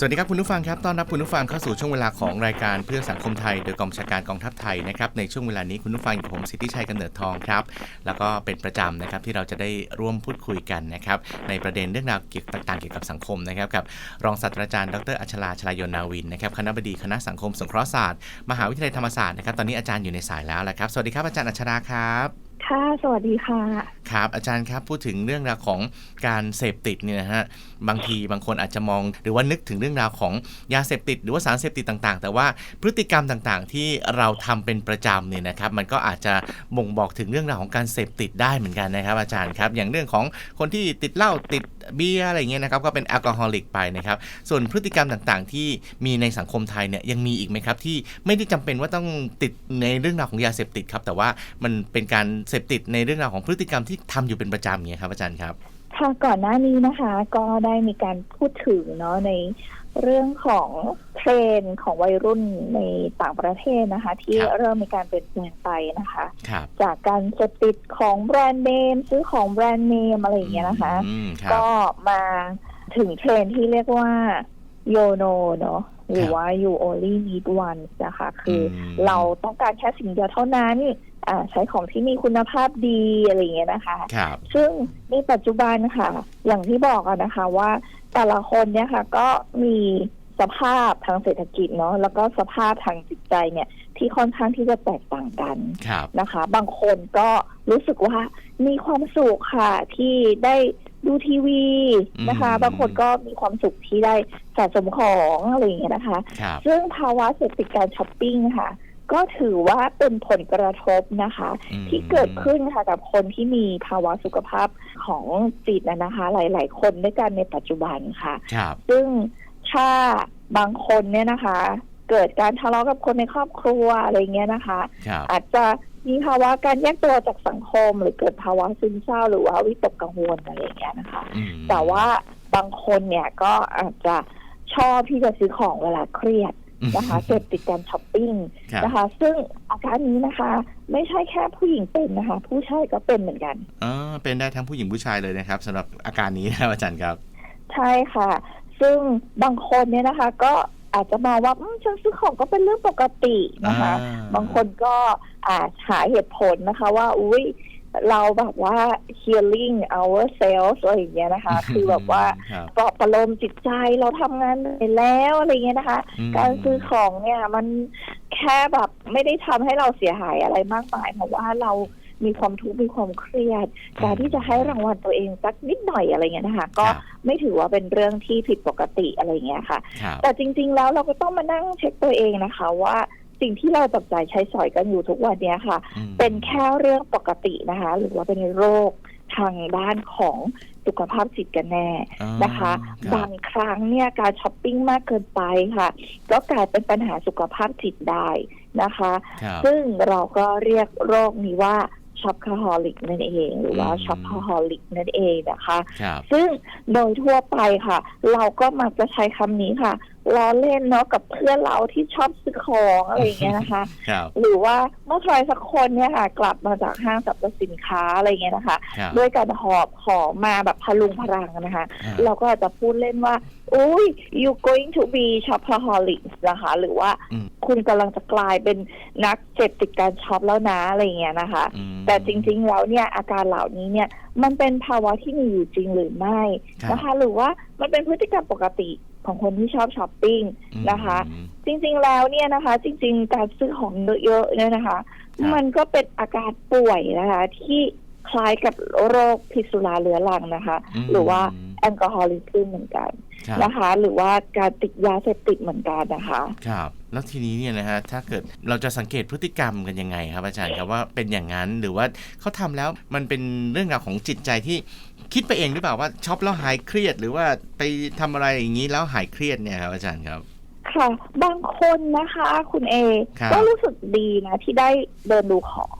สวัสดีครับคุณผู้ฟังครับต้อนรับคุณผู้ฟังเข้าสู่ช่วงเวลาของรายการเพื่อสังคมไทย โดยกองบัญชาการกองทัพไทยนะครับในช่วงเวลานี้คุณผู้ฟังอยู่กับผมสิทธิชัยกำเนิดทองครับแล้วก็เป็นประจำนะครับที่เราจะได้ร่วมพูดคุยกันนะครับในประเด็นเรื่องราวเกี่ยวกับต่างๆเกี่ยวกับสังคมนะครับกับรองศาสตราจารย์ดรอัชราชลายนนาวินนะครับคณะบดีคณะสังคมสงเคราะห์ศาสตร์มหาวิทยาลัยธรรมศาสตร์นะครับตอนนี้อาจารย์อยู่ในสายแล้วแหละครับสวัสดีครับอาจารย์อัชราครับ ค่ะ สวัสดีค่ะ ครับ อาจารย์ครับ พูดถึงเรื่องราวของการเสพติดเนี่ยนะฮะ บางทีบางคนอาจจะมอง หรือว่านึกถึงเรื่องราวของยาเสพติด หรือว่าสารเสพติดต่างๆ แต่ว่าพฤติกรรมต่างๆ ที่เราทำเป็นประจำเนี่ยนะครับ มันก็อาจจะบ่งบอกถึงเรื่องราวของการเสพติดได้เหมือนกันนะครับ อาจารย์ครับ อย่างเรื่องของคนที่ติดเหล้าติด เบียร์อะไรเงี้ยนะครับก็เป็นแอลกอฮอลิกไปนะครับส่วนพฤติกรรมต่างๆ ที่มีในสังคมไทยเนี่ยยังมีอีกไหมครับที่ไม่ได้จำเป็นว่าต้องติดในเรื่องราวของยาเสพติดครับ แต่ว่ามันเป็นการเสพติดในเรื่องราวของพฤติกรรมที่ทำอยู่เป็นประจำเงี้ยครับอาจารย์ครับค่ะก่อนหน้านี้นะคะ ก็ได้มีการพูดถึงเนาะใน เรื่องของเทรนด์ของวัยรุ่นในต่างประเทศนะคะ ที่ครับเริ่มมีการเปลี่ยนแปลงไปนะคะ ครับจากการเสพติดของแบรนด์เนมซื้อของแบรนด์เนมอะไรอย่างเงี้ยนะคะ อืมครับ ก็มาถึงเทรนด์ที่เรียกว่าโยโนเนาะหรือว่า you only need one นะคะ คืออม เราต้องการแค่สิ่งเดียวเท่านั้นอ่าใช้ของที่มีคุณภาพดีอะไรอย่างเงี้ยนะคะ ครับซึ่งในปัจจุบันค่ะ อย่างที่บอกอะนะคะว่า แต่ละคนเนี่ยค่ะ ก็มีสภาพทางเศรษฐกิจเนาะแล้วก็สภาพทางจิตใจเนี่ยที่ค่อนข้างที่จะแตกต่างกันครับนะคะ บางคนก็รู้สึกว่ามีความสุขค่ะที่ได้ดูทีวีนะคะอืมบางคนก็มีความสุขที่ได้สะสมของอะไรอย่างเงี้ยนะคะครับซึ่งภาวะเสพติดการช้อปปิ้งค่ะ ก็ถือว่าเป็นผลกระทบนะคะอืมที่เกิดขึ้นค่ะกับคนที่มีภาวะสุขภาพของจิตนะนะคะ หลาย ๆ คนด้วยกันในปัจจุบันค่ะครับซึ่งถ้าบางคนเนี่ยนะคะ เกิดการทะเลาะกับคนในครอบครัวอะไรเงี้ยนะคะครับอาจจะมีภาวะการแยกตัวจากสังคม หรือเกิดภาวะซึมเศร้าหรือว่าวิตกกังวลอะไรอย่างเงี้ยนะคะอืมแต่ว่าบางคนเนี่ยก็อาจจะชอบที่จะซื้อของเวลาเครียด นะคะเสพติดการช้อปปิ้งครับนะคะ ซึ่งอาการนี้นะคะ ไม่ใช่แค่ผู้หญิงเป็นนะคะ ผู้ชายก็เป็นเหมือนกันอ๋อเป็นได้ทั้งผู้หญิงผู้ชายเลยนะครับสำหรับอาการนี้นะครับอาจารย์ครับ ใช่ค่ะ ซึ่งบางคนเนี่ยนะคะ ก็อาจจะมองว่าอืมฉันซื้อของก็เป็นเรื่องปกตินะคะ อ่า บางคนก็อาจหาเหตุผลนะคะ ว่าอุ้ย เราแบบว่า healing ourselves อะไรอย่างเงี้ยนะคะ คือแบบว่าครับปลอบประโลมจิตใจเราทำงานเหนื่อยแล้วอะไรเงี้ยนะคะอืมการซื้อของเนี่ยมันแค่แบบไม่ได้ทำให้เราเสียหายอะไรมากมาย เพราะว่าเรามีความทุกข์มีความเครียด การที่จะให้รางวัลตัวเองสักนิดหน่อยอะไรเงี้ยนะคะ ก็ครับ ไม่ถือว่าเป็นเรื่องที่ผิดปกติอะไรเงี้ยค่ะ ครับ แต่จริง ๆ แล้วเราก็ต้องมานั่งเช็คตัวเองนะคะว่า สิ่งที่เราจับจ่ายใช้สอยกันอยู่ทุกวันเนี้ยค่ะอืมเป็นแค่เรื่องปกตินะคะ หรือว่าเป็นโรคทางด้านของสุขภาพจิตกันแน่อ๋อนะคะครับบางครั้งเนี่ยการช้อปปิ้งมากเกินไปค่ะ ก็กลายเป็นปัญหาสุขภาพจิตได้นะคะครับซึ่งเราก็เรียกโรคนี้ว่าช็อปคาฮอลิกนั่นเอง หรือว่าอืมช็อปคาฮอลิกนั่นเองนะคะครับซึ่งโดยทั่วไปค่ะ เราก็มักจะใช้คำนี้ค่ะ ล้อเล่นเนาะกับเพื่อนเราที่ชอบซื้อของอะไรอย่างเงี้ยนะคะ ครับ หรือว่าเมื่อใครสักคนเนี่ยค่ะ กลับมาจากห้างสรรพสินค้าอะไรอย่างเงี้ยนะคะ ครับด้วยการหอบของมาแบบพลุงพลังนะคะ อ่า เราก็อาจจะพูดเล่นว่าอุ้ย you going to be shopaholic นะคะ หรือว่าอืม คุณกำลังจะกลายเป็นนักเสพติดการช็อปแล้วนะอะไรอย่างเงี้ยนะคะ อืม แต่จริงๆ แล้วเนี่ยอาการเหล่านี้เนี่ยมันเป็นภาวะที่มีอยู่จริงหรือไม่นะคะ หรือว่ามันเป็นพฤติกรรมปกติของคนที่ชอบช้อปปิ้งอืมนะคะ จริงๆแล้วเนี่ยนะคะ จริง ๆ การซื้อของเยอะๆเนี่ยนะคะครับมันก็เป็นอาการป่วยนะคะ ที่คล้ายกับโรคพิษสุราเรื้อรังนะคะอืมหรือว่าแอลกอฮอลิซึมเหมือนกันครับนะคะ หรือว่าการติดยาเสพติดเหมือนกันนะคะครับแล้วทีนี้เนี่ยนะฮะถ้าเกิดเราจะสังเกตพฤติกรรมกันยังไงครับอาจารย์ครับว่าเป็นอย่างนั้นหรือว่าเขาทำแล้วมันเป็นเรื่องราวของจิตใจที่ คิดไปเองหรือเปล่าว่าช็อปแล้วหายเครียดหรือว่าไปทำอะไรอย่างนี้แล้วหายเครียดเนี่ยครับอาจารย์ครับ ค่ะ บางคนนะคะ คุณเอ ครับ ก็รู้สึกดีนะ ที่ได้เดินดูของ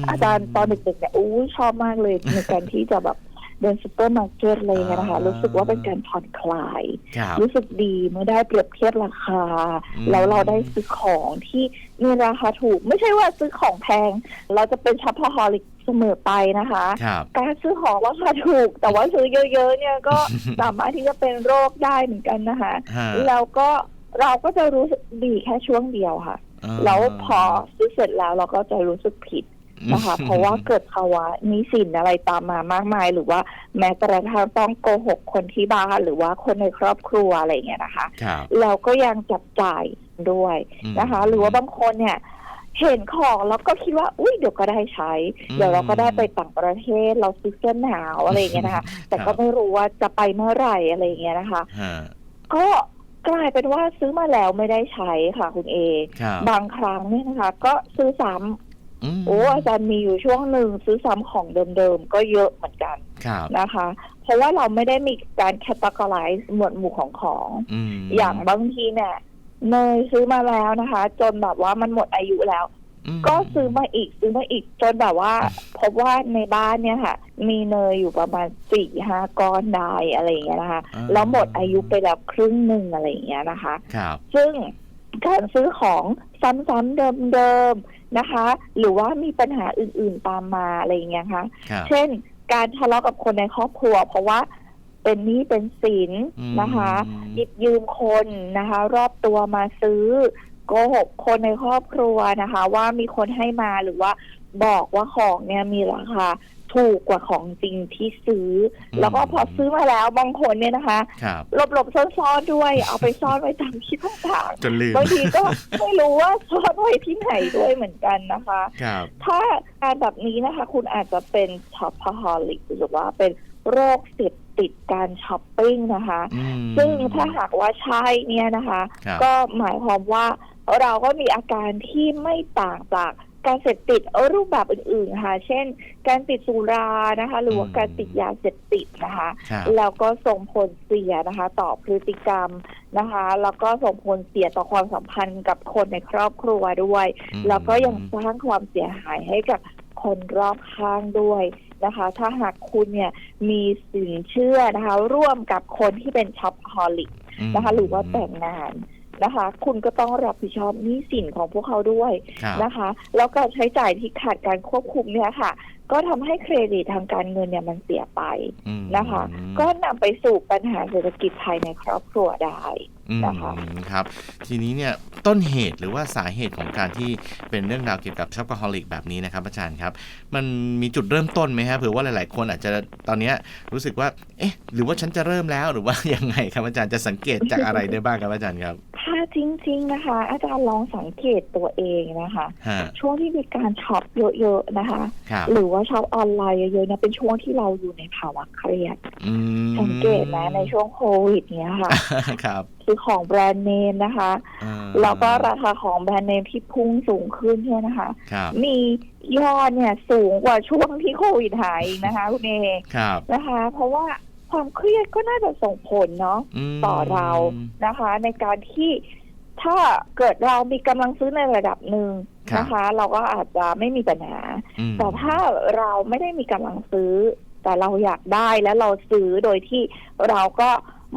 ม อาจารย์ตอนเด็กๆเนี่ยอู้ชอบมากเลย ในการที่จะแบบเดินซูเปอร์มาร์เก็ตอะไรอย่างเงี้ยนะคะ อ่ารู้ รู้สึกว่าเป็นการผ่อนคลาย ครับ รู้สึกดีเมื่อได้เปรียบเทียบราคา อืม แล้วเราได้ซื้อของที่มีราคาถูก ไม่ใช่ว่าซื้อของแพง เราจะเป็นช็อปพฮอลิก เสมอไปนะคะ ครับการซื้อของราคาถูก แต่ว่าซื้อเยอะ ๆ เนี่ยก็สามารถที่จะเป็นโรคได้เหมือนกันนะคะ ฮะแล้วก็เราก็จะรู้สึกดีแค่ช่วงเดียวค่ะอ่าแล้วพอซื้อเสร็จแล้วเราก็จะรู้สึกผิดนะคะ เพราะว่าเกิดภาวะหนี้สินอะไรตามมามากมาย หรือว่าแม้กระทั่งต้องโกหกคนที่บ้านหรือว่าคนในครอบครัวอะไรอย่างเงี้ยนะคะ ครับ เราก็ยังจับจ่ายด้วยนะคะ หรือว่าบางคนเนี่ย เห็นของแล้วก็คิดว่า อุ้ยเดี๋ยวก็ได้ใช้อืมเดี๋ยวเราก็ได้ไปต่างประเทศเราซื้อเสื้อหนาวอะไรอย่างเงี้ยนะคะ แต่ก็ไม่รู้ว่าจะไปเมื่อไหร่อะไรอย่างเงี้ยนะคะฮะก็กลายเป็นว่าซื้อมาแล้วไม่ได้ใช้ค่ะคุณเอครับบางครั้งเนี่ยนะคะ ก็ซื้อซ้ำมโอ้อาจารย์มีอยู่ช่วงหนึ่งซื้อซ้ำของเดิมๆก็เยอะเหมือนกันครับนะคะ เพราะว่าเราไม่ได้มีการแคตตากรายหมวดหมู่ของของอืมอย่างบางทีเนี่ย เนยซื้อมาแล้วนะคะ จนแบบว่ามันหมดอายุแล้วมก็ซื้อมาอีกซื้อมาอีกจนแบบว่า พบว่าในบ้านเนี่ยค่ะ มีเนยอยู่ประมาณสี่ห้าก้อนได้อะไรอย่างเงี้ยนะคะอ่าแล้วหมดอายุไปแล้วครึ่งหนึ่งอะไรอย่างเงี้ยนะคะ ครับ ซึ่งการซื้อของซ้ำๆเดิมๆนะคะ หรือว่ามีปัญหาอื่นๆตามมาอะไรอย่างเงี้ยค่ะครับเช่น การทะเลาะกับคนในครอบครัว เพราะว่า เป็นหนี้เป็นสินอืมนะคะหยิบยืมคนนะคะ รอบตัวมาซื้อโกหกคนในครอบครัวนะคะ ว่ามีคนให้มาหรือว่าบอกว่าของเนี่ยมีราคาถูกกว่าของจริงที่ซื้ออมแล้วก็พอซื้อมาแล้วบางคนเนี่ยนะคะครับหลบๆซ่อนๆด้วย เอาไปซ่อนไว้ตามที่ต่างจนลืมๆบางทีก็ไม่รู้ว่าซ่อนไว้ที่ไหนด้วยเหมือนกันนะคะครับถ้าการแบบนี้นะคะ คุณอาจจะเป็นช็อปพฮอลิกหรือว่าเป็นโรคเสพ ติดการช้อปปิ้งนะคะ อืม ซึ่งถ้าหากว่าใช่เนี่ยนะคะ ครับ ก็หมายความว่าเราก็มีอาการที่ไม่ต่างจากการเสพติดรูปแบบอื่นๆค่ะ เช่น การติดสุรานะคะ หรือว่าการติดยาเสพติดนะคะ ครับ แล้วก็ส่งผลเสียนะคะ ต่อพฤติกรรมนะคะ แล้วก็ส่งผลเสียต่อความสัมพันธ์กับคนในครอบครัวด้วย อืม แล้วก็ยังสร้างความเสียหายให้กับคนรอบข้างด้วย นะคะ ถ้าหากคุณเนี่ยมีสินเชื่อนะคะ ร่วมกับคนที่เป็นช็อปฮอลิกมนะคะ หรือว่าแต่งงานนะคะ คุณก็ต้องรับผิดชอบหนี้สินของพวกเขาด้วยครับนะคะ แล้วการใช้จ่ายที่ขาดการควบคุมเนี่ยค่ะ ก็ทำให้เครดิตทางการเงินเนี่ยมันเสียไปอืมนะคะ ก็นำไปสู่ปัญหาเศรษฐกิจภายในครอบครัวได้ อืมนะคะ ครับ ทีนี้เนี่ยต้นเหตุหรือว่าสาเหตุของการที่เป็นเรื่องราวเกี่ยวกับช็อปกฮอลิกแบบนี้นะครับอาจารย์ครับ มันมีจุดเริ่มต้นไหมฮะเผื่อว่าหลาย ๆ คนอาจจะตอนเนี้ยรู้สึกว่า เอ๊ะ หรือว่าฉันจะเริ่มแล้วหรือว่ายังไงครับอาจารย์จะสังเกตจากอะไรได้บ้างครับอาจารย์ครับถ้าจริง ๆนะคะ อาจารย์ลองสังเกตตัวเองนะคะ ฮะช่วงที่มีการช็อปเยอะๆนะคะ ครับหรือว่าช็อปออนไลน์เยอะๆเนี่ยเป็นช่วงที่เราอยู่ในภาวะเครียด อืมสังเกตนะในช่วงโควิดเนี้ยค่ะ ครับซื้อของแบรนด์เนมนะคะอ่าแล้วก็ราคาของแบรนด์เนมที่พุ่งสูงขึ้นเนี่ยนะคะครับ มียอดเนี่ยสูงกว่าช่วงที่โควิดหายอีกนะคะคุณเอครับนะคะ เพราะว่าความเครียดก็น่าจะส่งผลเนาะ มต่อเรานะคะ ในการที่ถ้าเกิดเรามีกำลังซื้อในระดับหนึ่งนะคะ เราก็อาจจะไม่มีปัญหา อืมแต่ถ้าเราไม่ได้มีกำลังซื้อ แต่เราอยากได้แล้วเราซื้อโดยที่เราก็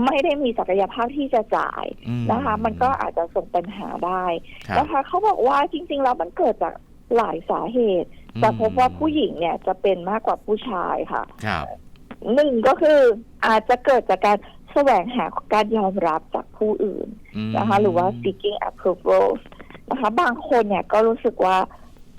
ไม่ได้มีศักยภาพที่จะจ่ายอืนะคะ มันก็อาจจะส่งปัญหาได้ครับนะคะเขาบอกว่าจริง ๆ แล้วมันเกิดจากหลายสาเหตุ แต่พบว่าผู้หญิงเนี่ยจะเป็นมากกว่าผู้ชายค่ะครับหนึ่งก็คืออาจจะเกิดจากการแสวงหาการยอมรับจากผู้อื่นมนะคะ หรือว่า seeking approval นะคะ บางคนเนี่ยก็รู้สึกว่า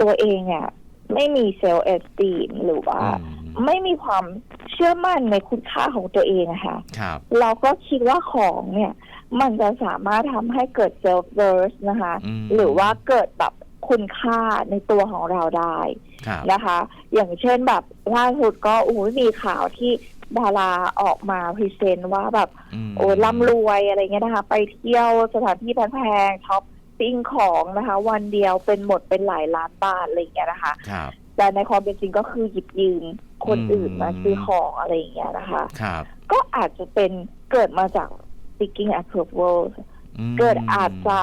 ตัวเองเนี่ยไม่มี self esteem หรือว่าอืมไม่มีความ เชื่อมั่นในคุณค่าของตัวเองอะค่ะครับ เราก็คิดว่าของเนี่ย มันจะสามารถทำให้เกิด self worth นะคะ อืม หรือว่าเกิดแบบคุณค่าในตัวของเราได้ครับ นะคะ อย่างเช่นแบบล่าสุดก็โอ้ยมีข่าวที่ดาราออกมาพรีเซนต์ว่าแบบ ม โอ้ยร่ำรวยอะไรเงี้ยนะคะ ไปเที่ยวสถานที่แพงๆช็อปปิ้งของนะคะ วันเดียวเป็นหมดเป็นหลายล้านบาทอะไรเงี้ยนะคะ ครับ แต่ในความเป็นจริงก็คือหยิบยืมคนอืมอื่นมาซื้อของอะไรอย่างเงี้ยนะคะ ครับ ก็อาจจะเป็นเกิดมาจาก seeking approval อืมเกิดอาจจะ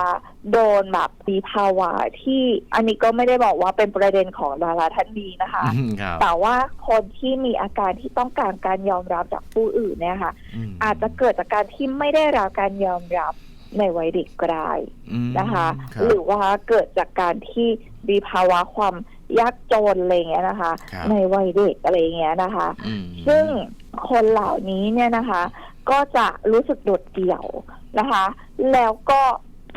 โดนแบบมีภาวะที่อันนี้ก็ไม่ได้บอกว่าเป็นประเด็นของดาราท่านนี้นะคะอืมครับแต่ว่าคนที่มีอาการที่ต้องการการยอมรับจากผู้อื่นเนี่ยค่ะมอาจจะเกิดจากการที่ไม่ได้รับการยอมรับในวัยเด็กก็ได้อืมนะคะรับหรือว่าเกิดจากการที่มีภาวะความ ยากจนอะไรเงี้ยนะคะ ครับในวัยเด็กอะไรเงี้ยนะคะ อืมซึ่งคนเหล่านี้เนี่ยนะคะ ก็จะรู้สึกโดดเดี่ยวนะคะ แล้วก็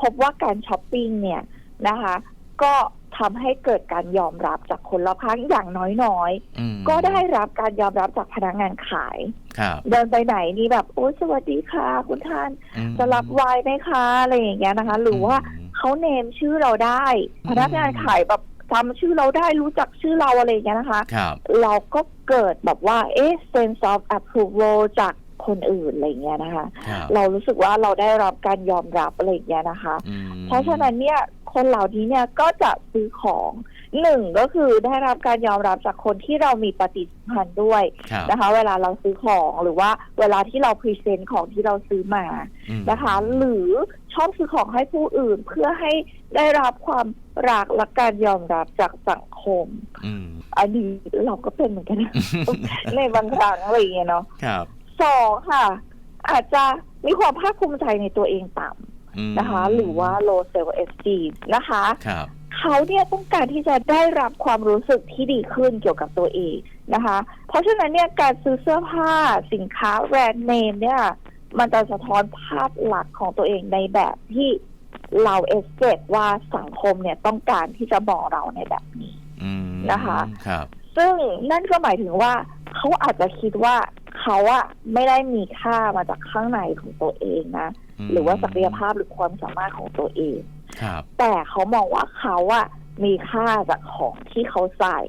พบว่าการช้อปปิ้งเนี่ยนะคะ ก็ทำให้เกิดการยอมรับจากคนรอบข้างอย่างน้อยอืมๆ ก็ได้รับการยอมรับจากพนักงานขาย ครับเดินไปไหนนี่แบบโอ้สวัสดีค่ะ คุณท่านอืม จะรับไวน์ไหมคะอะไรอย่างเงี้ยนะคะ หรือว่ามเขาเนมชื่อเราได้อืมพนักงานขายแบบ จำชื่อเราได้รู้จักชื่อเราอะไรอย่างเงี้ยนะคะ ครับ เราก็เกิดแบบว่า เอ๊ะ sense of approval จากคนอื่นอะไรอย่างเงี้ยนะคะ ครับเรารู้สึกว่าเราได้รับการยอมรับอะไรอย่างเงี้ยนะคะ อืมเพราะฉะนั้นเนี่ยคนเหล่านี้เนี่ยก็จะซื้อของ หนึ่งก็คือได้รับการยอมรับจากคนที่เรามีปฏิสัมพันธ์ด้วยครับนะคะ เวลาเราซื้อของหรือว่าเวลาที่เราพรีเซนต์ของที่เราซื้อมาอืมนะคะ หรือชอบซื้อของให้ผู้อื่นเพื่อให้ได้รับความรักและการยอมรับจากสังคม อืมอันนี้เราก็เป็นเหมือนกันนะ ในบางครั้งอะไรอย่างเงี้ยเนาะครับสองค่ะ อาจจะมีความภาคภูมิใจในตัวเองต่อืมำนะคะ หรือว่า low self esteem นะคะ ครับ เขาเนี่ยต้องการที่จะได้รับความรู้สึกที่ดีขึ้นเกี่ยวกับตัวเองนะคะ เพราะฉะนั้นเนี่ยการซื้อเสื้อผ้าสินค้าแบรนด์เนมเนี่ยมันจะสะท้อนภาพลักษณ์ของตัวเองในแบบที่เราเอสเซว่าสังคมเนี่ยต้องการที่จะมองเราในแบบนี้อืมนะคะครับซึ่งนั่นก็หมายถึงว่าเขาอาจจะคิดว่าเขาอะไม่ได้มีค่ามาจากข้างในของตัวเองนะมหรือว่าศักยภาพหรือความสามารถของตัวเองครับ แต่เขามองว่าเขาอะมีค่าจากของที่เขาใส่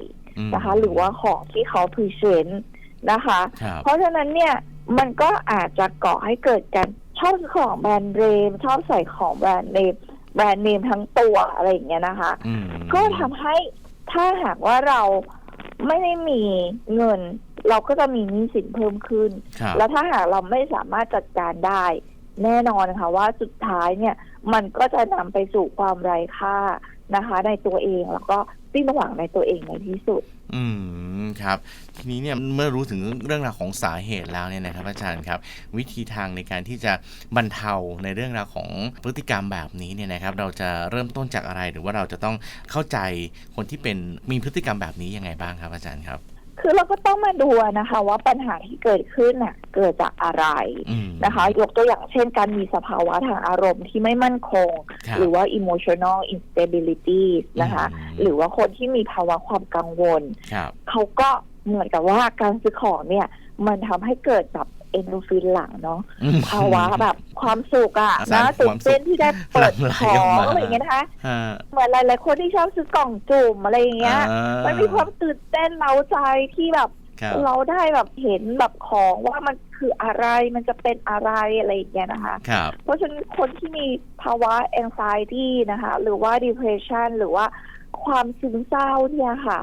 มนะคะ หรือว่าของที่เขาพรีเซนต์นะคะครับเพราะฉะนั้นเนี่ยมันก็อาจจะก่อให้เกิดการชอบซื้อของแบรนด์เนมชอบใส่ของแบรนด์เนมแบรนด์เนมทั้งตัวอะไรอย่างเงี้ยนะคะอืมก็ทำให้ถ้าหากว่าเราไม่ได้มีเงิน เราก็จะมีหนี้สินเพิ่มขึ้นครับแล้วถ้าหากเราไม่สามารถจัดการได้ แน่นอนค่ะว่าสุดท้ายเนี่ยมันก็จะนำไปสู่ความไร้ค่านะคะ ในตัวเองแล้วก็สิ้นหวังในตัวเองในที่สุด อืมครับ ทีนี้เนี่ยเมื่อรู้ถึงเรื่องราวของสาเหตุแล้วเนี่ยนะครับอาจารย์ครับ วิธีทางในการที่จะบรรเทาในเรื่องราวของพฤติกรรมแบบนี้เนี่ยนะครับ เราจะเริ่มต้นจากอะไรหรือว่าเราจะต้องเข้าใจคนที่เป็นมีพฤติกรรมแบบนี้ยังไงบ้างครับอาจารย์ครับ คือเราก็ต้องมาดูนะคะ ว่าปัญหาที่เกิดขึ้นน่ะ เกิดจากอะไรอืมนะคะ ยกตัวอย่างเช่นการมีสภาวะทางอารมณ์ที่ไม่มั่นคงครับหรือว่า emotional instability นะคะอืมหรือว่าคนที่มีภาวะความกังวลครับเขาก็เหมือนกับว่าการซื้อของเนี่ย มันทำให้เกิดแบบ เอนโดรฟินหลังเนาะอืมภาวะแบบความสุขอะสร้างนะตื่ความนสุขเต้นที่ได้เปิดหลั่งไหลขอออกงมาอะไรอย่างเงี้ยนะคะฮะเหมือนหลายๆคนที่ชอบซื้อกล่องจุ่มอะไรอย่างเงี้ยอ่ามันมีความตื่นเต้นเร้าใจที่แบบครับเราได้แบบเห็นแบบของว่ามันคืออะไรมันจะเป็นอะไรอะไรอย่างเงี้ยนะคะครับเพราะฉะนั้นคนที่มีภาวะ anxiety นะคะ หรือว่า depression หรือว่าความซึมเศร้าเนี่ยค่ะ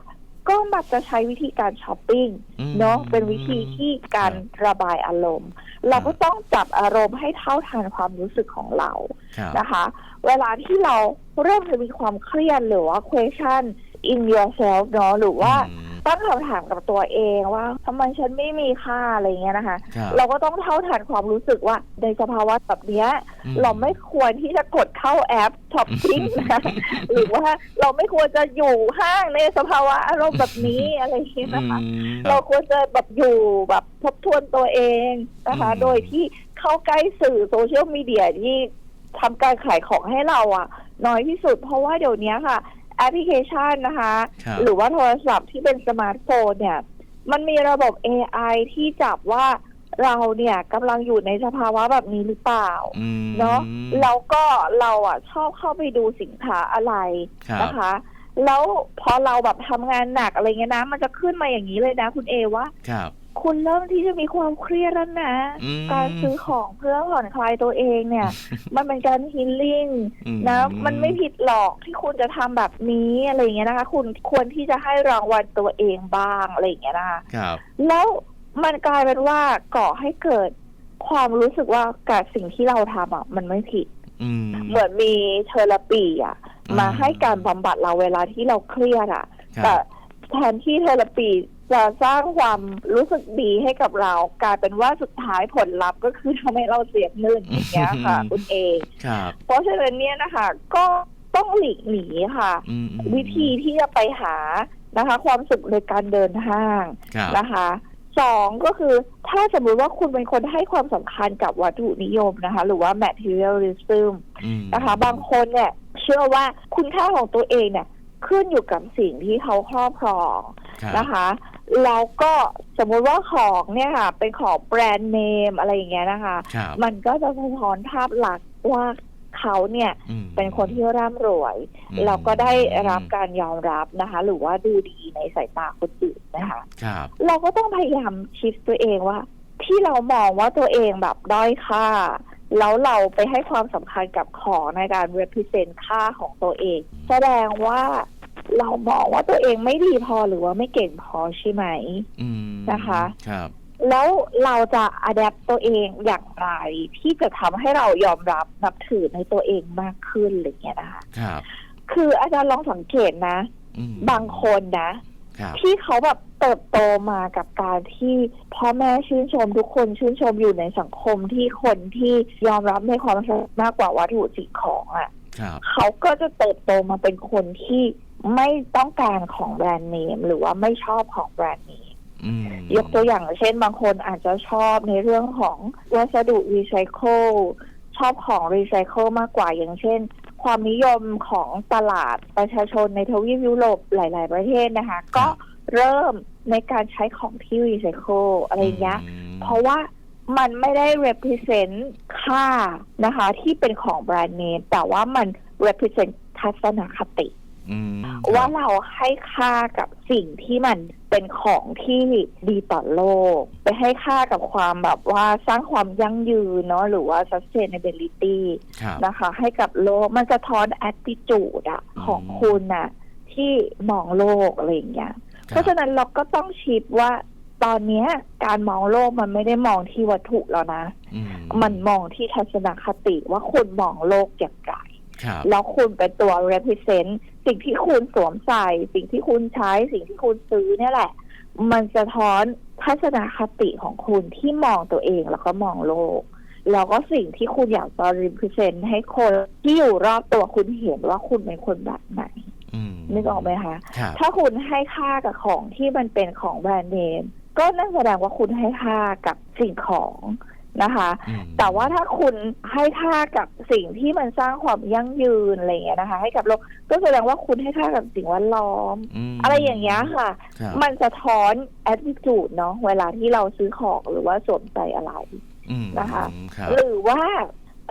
ก็มักจะใช้วิธีการช้อปปิ้งอืมเนาะเป็นวิธีที่การระบายอารมณ์ เราก็ต้องจับอารมณ์ให้เท่าทันความรู้สึกของเราครับนะคะ เวลาที่เราเริ่มจะมีความเครียดหรือว่า question in yourself เนาะหรือว่าอืม ตั้งคำถามกับตัวเองว่าทำไมฉันไม่มีค่าอะไรเงี้ยนะคะ ครับ เราก็ต้องเท่าทันความรู้สึกว่าในสภาวะแบบเนี้ย อืม เราไม่ควรที่จะกดเข้าแอปช้อปปิ้งนะหรือว่าเราไม่ควรจะอยู่ห้างในสภาวะอารมณ์แบบนี้อะไรอย่างเงี้ยนะคะ อืม เราควรจะแบบอยู่แบบทบทวนตัวเองนะคะ อืม โดยที่เข้าใกล้สื่อโซเชียลมีเดียที่ทำการขายของให้เราอะน้อยที่สุด เพราะว่าเดี๋ยวนี้ค่ะ แอปพลิเคชันนะคะ ครับหรือว่าโทรศัพท์ที่เป็นสมาร์ทโฟนเนี่ย มันมีระบบ AI ที่จับว่าเราเนี่ยกำลังอยู่ในสภาวะแบบนี้หรือเปล่า อืมเนาะแล้วก็เราอะชอบเข้าไปดูสินค้าอะไรครับนะคะ แล้วพอเราแบบทำงานหนักอะไรเงี้ยนะ มันจะขึ้นมาอย่างนี้เลยนะคุณเอว่า ครับ คุณเริ่มที่จะมีความเครียดแล้วนะ อืม การซื้อของเพื่อผ่อนคลายตัวเองเนี่ย มันเป็นการฮีลลิ่งอืม นะ มันไม่ผิดหรอกที่คุณจะทำแบบนี้อะไรอย่างเงี้ยนะคะ คุณควรที่จะให้รางวัลตัวเองบ้างอะไรอย่างเงี้ยนะคะ ครับ แล้วมันกลายเป็นว่าก่อให้เกิดความรู้สึกว่าการสิ่งที่เราทำอะมันไม่ผิด อืม เหมือนมีเทอราปีอะ อืม มาให้การบำบัดเราเวลาที่เราเครียดอะครัแต่บแทนที่เทอราปี จะสร้างความรู้สึกดีให้กับเรา กลายเป็นว่าสุดท้ายผลลัพธ์ก็คือทำให้เราเสียเงินอย่างเงี้ยค่ะ คุณเอครับเพราะฉะนั้นเนี่ยนะคะ ก็ต้องหลีกหนีค่ะอืมอืมวิธีที่จะไปหานะคะ ความสุขในการเดินห้างครับนะคะสองก็คือถ้าสมมุติว่าคุณเป็นคนให้ความสำคัญกับวัตถุนิยมนะคะ หรือว่า materialism อืมนะคะ บางคนเนี่ย เชื่อว่าคุณค่าของตัวเองเนี่ย ขึ้นอยู่กับสิ่งที่เขาครอบครองครับนะคะ แล้วก็สมมุติว่าของเนี่ยค่ะเป็นของแบรนด์เนมอะไรอย่างเงี้ยนะคะครับมันก็จะสะท้อนภาพลักษณ์ว่าเขาเนี่ยอืมเป็นคนที่ร่ำรวยอืมแล้วก็ได้รับการยอมรับนะคะ หรือว่าดูดีในสายตาคนอื่นนะคะครับเราก็ต้องพยายามชิฟตัวเองว่า ที่เรามองว่าตัวเองแบบด้อยค่า แล้วเราไปให้ความสำคัญกับของในการ represent ค่าของตัวเอง แสดงว่า เรามองว่าตัวเองไม่ดีพอหรือว่าไม่เก่งพอใช่ไหมอืมนะคะ ครับ แล้วเราจะอัดแอปตัวเองอย่างไร ที่จะทำให้เรายอมรับนับถือในตัวเองมากขึ้นอะไรเงี้ยนะคะครับ คืออาจารย์ลองสังเกตนะอืมบางคนนะครับที่เขาแบบเติบโตมากับการที่พ่อแม่ชื่นชมทุกคนชื่นชมอยู่ในสังคมที่คนที่ยอมรับในความสำเร็จมากกว่าวัตถุสิ่งของอะ่ะครับเขาก็จะเติบโตมาเป็นคนที่ ไม่ต้องการของแบรนด์เนมหรือว่าไม่ชอบของแบรนด์เนมอืมยกตัวอย่างเช่นบางคนอาจจะชอบในเรื่องของวัสดุรีไซเคิลชอบของรีไซเคิลมากกว่าอย่างเช่น ความนิยมของตลาดประชาชนในทวีปยุโรปหลาย ๆ ประเทศนะคะ ก็เริ่มในการใช้ของที่รีไซเคิลอะไรอย่างเงี้ยมเพราะว่ามันไม่ได้ represent ค่านะคะ ที่เป็นของแบรนด์เนมแต่ว่ามัน represent ทัศนคติ อืมว่าเราให้ค่ากับสิ่งที่มันเป็นของที่ดีต่อโลก ไปให้ค่ากับความแบบว่าสร้างความยั่งยืนเนาะหรือว่า sustainability ครับ นะคะ ให้กับโลกมันจะท้อน attitude อะของคุณน่ะ ที่มองโลกอะไรอย่างเงี้ย เพราะฉะนั้นเราก็ต้องชิปว่าตอนเนี้ยการมองโลกมันไม่ได้มองที่วัตถุแล้วนะ อืมันมองที่ทัศนคติว่าคุณมองโลกอย่างไร ครับ แล้วคุณเป็นตัว represent สิ่งที่คุณสวมใส่ สิ่งที่คุณใช้ สิ่งที่คุณซื้อเนี่ยแหละ มันจะท้อนทัศนคติของคุณที่มองตัวเองแล้วก็มองโลก แล้วก็สิ่งที่คุณอยากจะ represent ให้คนที่อยู่รอบตัวคุณเห็นว่าคุณเป็นคนแบบไหนอืมนึกออกไหมคะครับถ้าคุณให้ค่ากับของที่มันเป็นของแบรนด์เนมก็นั่นแสดงว่าคุณให้ค่ากับสิ่งของ นะคะอืมแต่ว่าถ้าคุณให้ค่ากับสิ่งที่มันสร้างความยั่งยืนอะไรอย่างเงี้ยนะคะ ให้กับโลกก็แสดงว่าคุณให้ค่ากับสิ่งแวดล้อมมอะไรอย่างเงี้ยค่ะครับมันสะท้อน attitude เนาะเวลาที่เราซื้อของหรือว่าสวมใส่อะไรอืมนะคะครับหรือว่า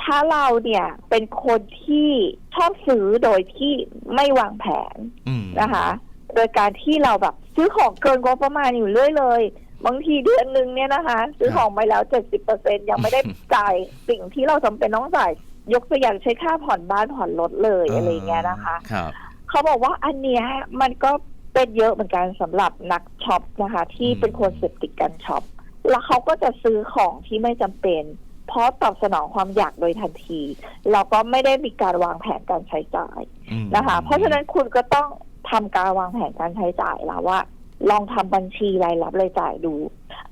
ถ้าเราเนี่ยเป็นคนที่ชอบซื้อโดยที่ไม่วางแผนอืมนะคะ โดยการที่เราแบบซื้อของเกินงบประมาณอยู่เรื่อยเลย บางทีเดือนหนึ่งเนี่ยนะคะซื้อของไปแล้วเจ็ดสิบเปอร์เซ็นยังไม่ได้จ่ายสิ่งที่เราจำเป็นต้องจ่ายยกตัวอย่างใช้ค่าผ่อนบ้านผ่อนรถเลยอะไรอย่างเงี้ยนะคะครับเขาบอกว่าอันเนี้ยมันก็เป็นเยอะเหมือนกันสำหรับนักช็อปนะคะ ที่อืมเป็นคนเสพติดการช็อปแล้วเขาก็จะซื้อของที่ไม่จำเป็น เพราะตอบสนองความอยากโดยทันทีเราก็ไม่ได้มีการวางแผนการใช้จ่ายอืมนะคะ เพราะฉะนั้นคุณก็ต้องทำการวางแผนการใช้จ่ายแล้วว่า ลองทำบัญชีรายรับรายจ่ายดู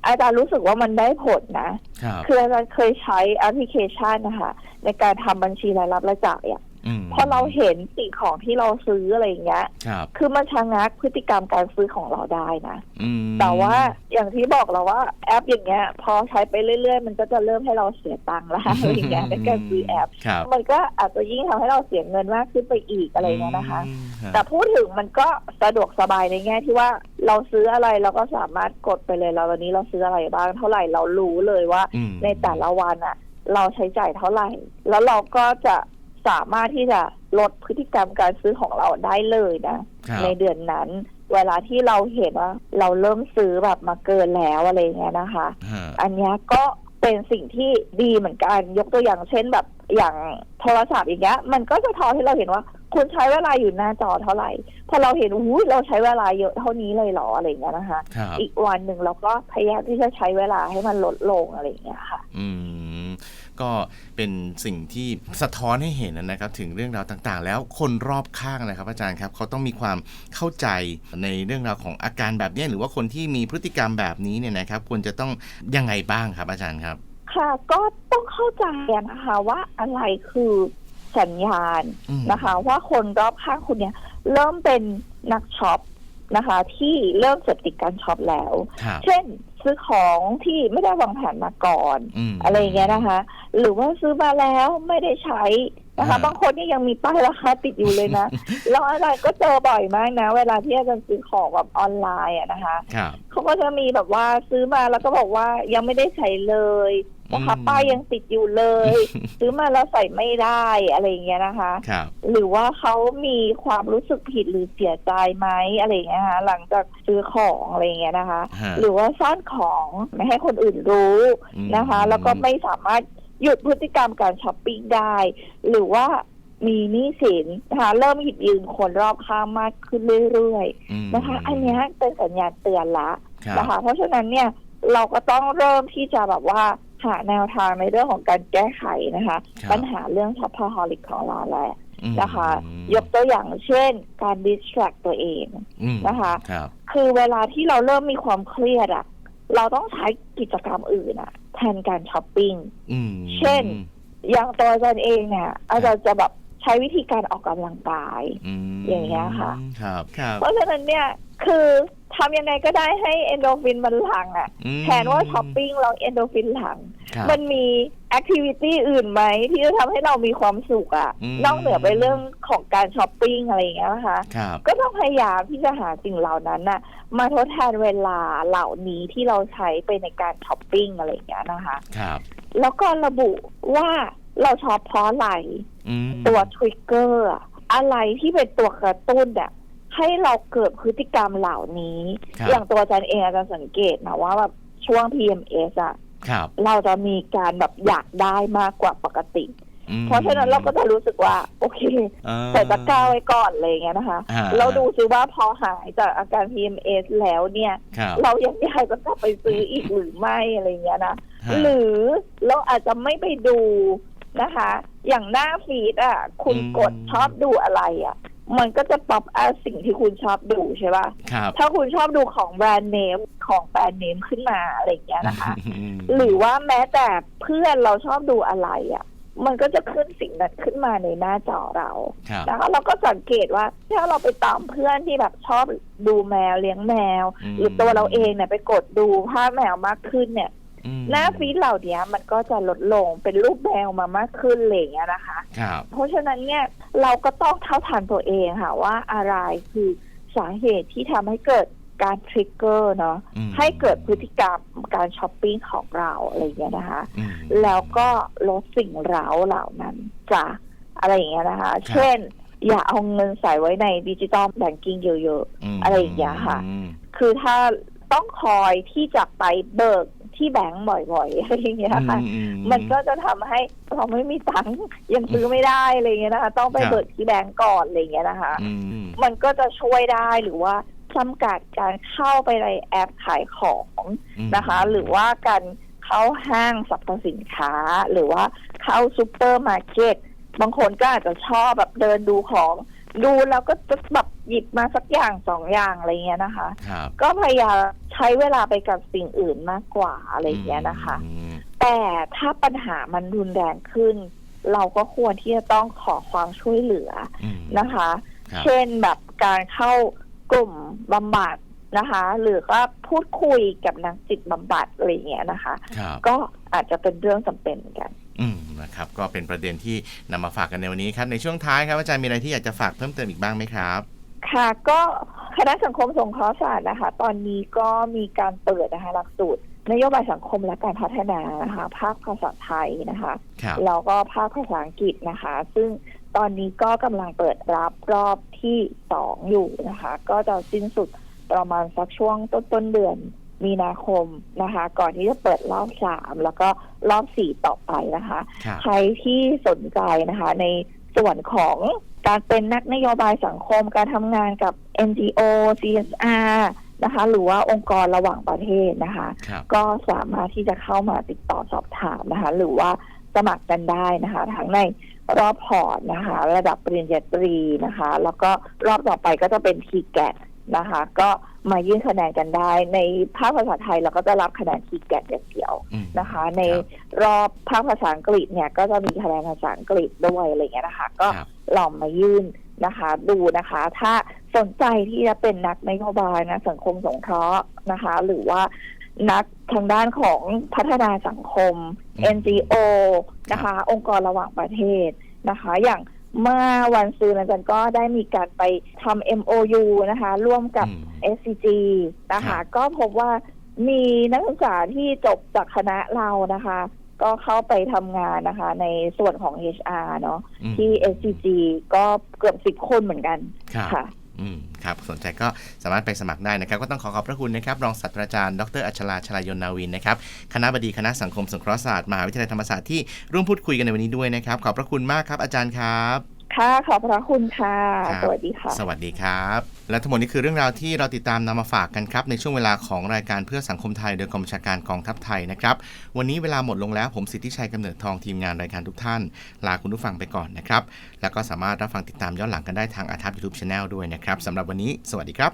อาจารย์รู้สึกว่ามันได้ผลนะครับคืออาจารย์เคยใช้แอปพลิเคชันนะคะในการทำบัญชีรายรับรายจ่ายอะ มพอเราเห็นสิ่งของที่เราซื้ออะไรอย่างเงี้ย ครับคือมันชะงักพฤติกรรมการซื้อของเราได้นะ อืมแต่ว่าอย่างที่บอกเราว่าแอปอย่างเงี้ย พอใช้ไปเรื่อยๆ มันก็จะเริ่มให้เราเสียตังค์ละ อะไรอย่างเงี้ยในการซื้อแอป ครับมันก็อาจจะยิ่งทำให้เราเสียเงินมากขึ้นไปอีกอะไรเงี้ยนะคะ อืมครับ แต่พูดถึงมันก็สะดวกสบายในแง่ที่ว่าเราซื้ออะไรเราก็สามารถกดไปเลยเราวันนี้เราซื้ออะไรบ้าง เท่าไหร่เรารู้เลยว่า อืมในแต่ละวันอะเราใช้จ่ายเท่าไหร่ แล้วเราก็จะ สามารถที่จะลดพฤติกรรมการซื้อของเราได้เลยนะ ครับ ในเดือนนั้น เวลาที่เราเห็นว่าเราเริ่มซื้อแบบมาเกินแล้วอะไรเงี้ยนะคะ ฮะอันเนี้ยก็เป็นสิ่งที่ดีเหมือนกัน ยกตัวอย่างเช่นแบบอย่างโทรศัพท์อย่างเงี้ย มันก็จะทอให้เราเห็นว่า คุณใช้เวลาอยู่หน้าจอเท่าไหร่ พอเราเห็นอู้เราใช้เวลาเยอะเท่านี้เลยเหรออะไรเงี้ยนะคะ ครับ อีกวันหนึ่งเราก็พยายามที่จะใช้เวลาให้มันลดลงอะไรอย่างเงี้ยค่ะ อืม ก็เป็นสิ่งที่สะท้อนให้เห็นนะครับถึงเรื่องราวต่างๆ แล้วคนรอบข้างนะครับ อาจารย์ครับเขาต้องมีความเข้าใจในเรื่องราวของอาการแบบเนี้ยหรือว่าคนที่มีพฤติกรรมแบบนี้เนี่ยนะครับควรจะต้องยังไงบ้างครับอาจารย์ครับ ค่ะก็ต้องเข้าใจนะคะว่าอะไรคือสัญญาณอืมนะคะ ว่าคนรอบข้างคุณเนี่ยเริ่มเป็นนักช็อปนะคะ ที่เริ่มเสพติดการช็อปแล้วครับเช่น ซื้อของที่ไม่ได้วางแผนมาก่อนมอะไรอย่างเงี้ยนะคะ หรือว่าซื้อมาแล้วไม่ได้ใช้นะคะอ่าบางคนนี่ยังมีป้ายราคาติดอยู่เลยนะแล้วอะไรก็เจอบ่อยมากนะ เวลาที่อาจารย์ซื้อของแบบออนไลน์อะนะคะครับเขาก็จะมีแบบว่าซื้อมาแล้วก็บอกว่ายังไม่ได้ใช้เลย นะคะอืมป้ายยังติดอยู่เลย ซื้อมาแล้วใส่ไม่ได้อะไรอย่างเงี้ยนะคะ ครับ หรือว่าเขามีความรู้สึกผิดหรือเสียใจไหมอะไรอย่างเงี้ยนะคะหลังจากซื้อของอะไรอย่างเงี้ยนะคะ ฮะหรือว่าซ่อนของไม่ให้คนอื่นรู้อืมนะคะแล้วก็ไม่สามารถหยุดพฤติกรรมการช้อปปิ้งได้ หรือว่ามีหนี้สินนะคะเริ่มหยิบยืมคนรอบข้างมากขึ้นเรื่อยอืมๆนะคะ อันเนี้ยเป็นสัญญาณเตือนละครับ นะคะเพราะฉะนั้นเนี่ยเราก็ต้องเริ่มที่จะแบบว่า หาแนวทางในเรื่องของการแก้ไขนะคะ ครับ ปัญหาเรื่องช็อปพฮอลิกของเราแหละ อืมนะคะ ยกตัวอย่างเช่น การดิสแทรกตัวเอง อืมนะคะ ครับ คือเวลาที่เราเริ่มมีความเครียดอะเราต้องใช้กิจกรรมอื่นอะแทนการช้อปปิ้ง อืม เช่น อย่างตัวอาจารย์เองเนี่ยอาจารย์จะแบบใช้วิธีการออกกำลังกาย มอย่างเงี้ยค่ะ ครับ ครับเพราะฉะนั้นเนี่ยคือทำยังไงก็ได้ให้เอนโดรฟินมันหลั่งอะอืมแทนว่าช้อปปิ้งเราเอนโดรฟินหลั่ง ครับมันมีแอคทิวิตี้อื่นไหมที่จะทำให้เรามีความสุขอะอืม นอกเหนือไปเรื่องของการช้อปปิ้งอะไรอย่างเงี้ยนะคะ ครับก็ต้องพยายามที่จะหาสิ่งเหล่านั้นน่ะ มาทดแทนเวลาเหล่านี้ที่เราใช้ไปในการช้อปปิ้งอะไรอย่างเงี้ยนะคะ ครับแล้วก็ระบุว่าเราช็อปเพราะอะไร อืมตัวทริกเกอร์อะไรที่เป็นตัวกระตุ้นอะให้เราเกิดพฤติกรรมเหล่านี้ ครับอย่างตัวอาจารย์เองอาจารย์สังเกตนะว่าแบบช่วง PMS อะ ครับ เราจะมีการแบบอยากได้มากกว่าปกติอืมเพราะฉะนั้นเราก็จะรู้สึกว่า โอเคเอ่อใส่ตะกร้าไว้ก่อนอะไรอย่างเงี้ยนะคะอ่าเราดูซิว่าพอหายจากอาการ PMS แล้วเนี่ยครับเรายังอยากจะกลับไปซื้ออีกหรือไม่อะไรอย่างเงี้ยนะฮะหรือเราอาจจะไม่ไปดูนะคะ อย่างหน้าฟีดอะ คุณอืมกดชอบดูอะไรอะ มันก็จะป๊อปอาสิ่งที่คุณชอบดูใช่ป่ะ ครับ ถ้าคุณชอบดูของแบรนด์เนมของแบรนด์เนมขึ้นมาอะไรอย่างเงี้ยนะคะอืมหรือว่าแม้แต่เพื่อนเราชอบดูอะไรอะ มันก็จะขึ้นสิ่งนั้นขึ้นมาในหน้าจอเราครับ นะคะเราก็สังเกตว่าถ้าเราไปตามเพื่อนที่แบบชอบดูแมวเลี้ยงแมวมหรือตัวเราเองเนี่ยไปกดดูภาพแมวมากขึ้นเนี่ยอืม หน้าฟีดเหล่านี้มันก็จะลดลงเป็นรูปแมวมามากขึ้นอะไรอย่างเงี้ยนะคะ ครับ เพราะฉะนั้นเนี่ยเราก็ต้องเท่าทันตัวเองค่ะว่าอะไรคือสาเหตุที่ทำให้เกิดการทริกเกอร์เนาะอืม ให้เกิดพฤติกรรมการช้อปปิ้งของเราอะไรอย่างเงี้ยนะคะ อืม แล้วก็ลดสิ่งเร้าเหล่านั้นจ้ะอะไรอย่างเงี้ยนะคะ เช่น อย่าเอาเงินใส่ไว้ในดิจิตอลแบงกิ้งเยอะ มอะไรอย่างเงี้ยค่ะอืมๆคือถ้าต้องคอยที่จะไปเบิก ที่แบงก์บ่อยๆอะไรอย่างเงี้ยค่ะอืมันก็จะทำให้เราไม่มีตังค์ยังซื้อไม่ได้อะไรอย่างเงี้ยนะคะ ต้องไปครับเบิกที่แบงก์ก่อนอะไรอย่างเงี้ยนะคะอืมมันก็จะช่วยได้หรือว่าจำกัดการเข้าไปในแอปขายของอืมนะคะ หรือว่าการเข้าห้างสรรพสินค้า หรือว่าเข้าซูเปอร์มาร์เก็ตบางคนก็อาจจะชอบแบบเดินดูของ ดูแล้วก็จะแบบหยิบมาสักอย่างสองอย่างอะไรเงี้ยนะคะ ครับก็พยายามใช้เวลาไปกับสิ่งอื่นมากกว่าอะไรอย่างเงี้ยนะคะ อืมแต่ถ้าปัญหามันรุนแรงขึ้น เราก็ควรที่จะต้องขอความช่วยเหลืออืมนะคะ ครับเช่นแบบการเข้ากลุ่มบำบัดนะคะ หรือก็พูดคุยกับนักจิตบำบัดอะไรอย่างเงี้ยนะคะ ครับ ก็อาจจะเป็นเรื่องจำเป็นเหมือนกัน อืมนะครับก็เป็นประเด็นที่นำมาฝากกันในวันนี้ครับในช่วงท้ายครับอาจารย์มีอะไรที่อยากจะฝากเพิ่มเติมอีกบ้างไหมครับ ค่ะ ก็คณะสังคมสงเคราะห์ศาสตร์นะคะ ตอนนี้ก็มีการเปิดนะคะหลักสูตรนโยบายสังคมและการพัฒนานะคะ ภาคภาษาไทยนะคะครับแล้วก็ภาคภาษาอังกฤษนะคะ ซึ่งตอนนี้ก็กำลังเปิดรับรอบที่สองอยู่นะคะ ก็จะสิ้นสุดประมาณสักช่วงต้นต้นๆเดือน มีนาคมนะคะ ก่อนที่จะเปิดรอบสามแล้วก็รอบสี่ต่อไปนะคะ ครับ ใครที่สนใจนะคะในส่วนของการเป็นนักนโยบายสังคมการทำงานกับ NGO CSR นะคะ หรือว่าองค์กรระหว่างประเทศนะคะ ครับ ก็สามารถที่จะเข้ามาติดต่อสอบถามนะคะ หรือว่าสมัครกันได้นะคะ ทั้งในรอบพอร์ตนะคะ ระดับปริญญาตรีนะคะ แล้วก็รอบต่อไปก็จะเป็นทีแกต นะคะ ก็มายื่นคะแนนกันได้ ในภาคภาษาไทยเราก็จะรับคะแนนทีแกตอย่างเดียวอืมนะคะ ในครับรอบภาคภาษาอังกฤษเนี่ย ก็จะมีคะแนนภาษาอังกฤษด้วยอะไรอย่างเงี้ยนะคะ ก็ครับลองมายื่นนะคะ ดูนะคะ ถ้าสนใจที่จะเป็นนักนโยบายนะสังคมสงเคราะห์นะคะ หรือว่านักทางด้านของพัฒนาสังคมอืม NGO นะคะ องค์กรระหว่างประเทศนะคะ อย่าง เมื่อวันซืนอาจารย์ก็ได้มีการไปทำ MOU นะคะ ร่วมกับอืม SCG นะครัคะบก็พบว่ามีนักศึกษาที่จบจากคณะเรานะคะ ก็เข้าไปทำงานนะคะ ในส่วนของ HR เนาะอืมที่ SCG ก็เกือบสิบคนเหมือนกันครับค่ะ อืมครับสนใจก็สามารถไปสมัครได้นะครับ ก็ต้องขอขอบพระคุณนะครับรองศาสตราจารย์ดรอัชราชลายนนาวินนะครับคณะบดีคณะสังคมสงเคราะห์ศาสตร์มหาวิทยาลัยธรรมศาสตร์ที่ร่วมพูดคุยกันในวันนี้ด้วยนะครับ ขอบพระคุณมากครับอาจารย์ครับ ค่ะขอบพระคุณค่ะ ครับ สวัสดีค่ะ สวัสดีครับ และทั้งหมดนี้คือเรื่องราวที่เราติดตามนำมาฝากกันครับ ในช่วงเวลาของรายการเพื่อสังคมไทยโดยกองบัญชาการกองทัพไทยนะครับ วันนี้เวลาหมดลงแล้วผมสิทธิชัยกำเนิดทองทีมงานรายการทุกท่าน ลาคุณผู้ฟังไปก่อนนะครับ แล้วก็สามารถรับฟังติดตามย้อนหลังกันได้ทางอาทับยูทูบช anel ด้วยนะครับสำหรับวันนี้ สวัสดีครับ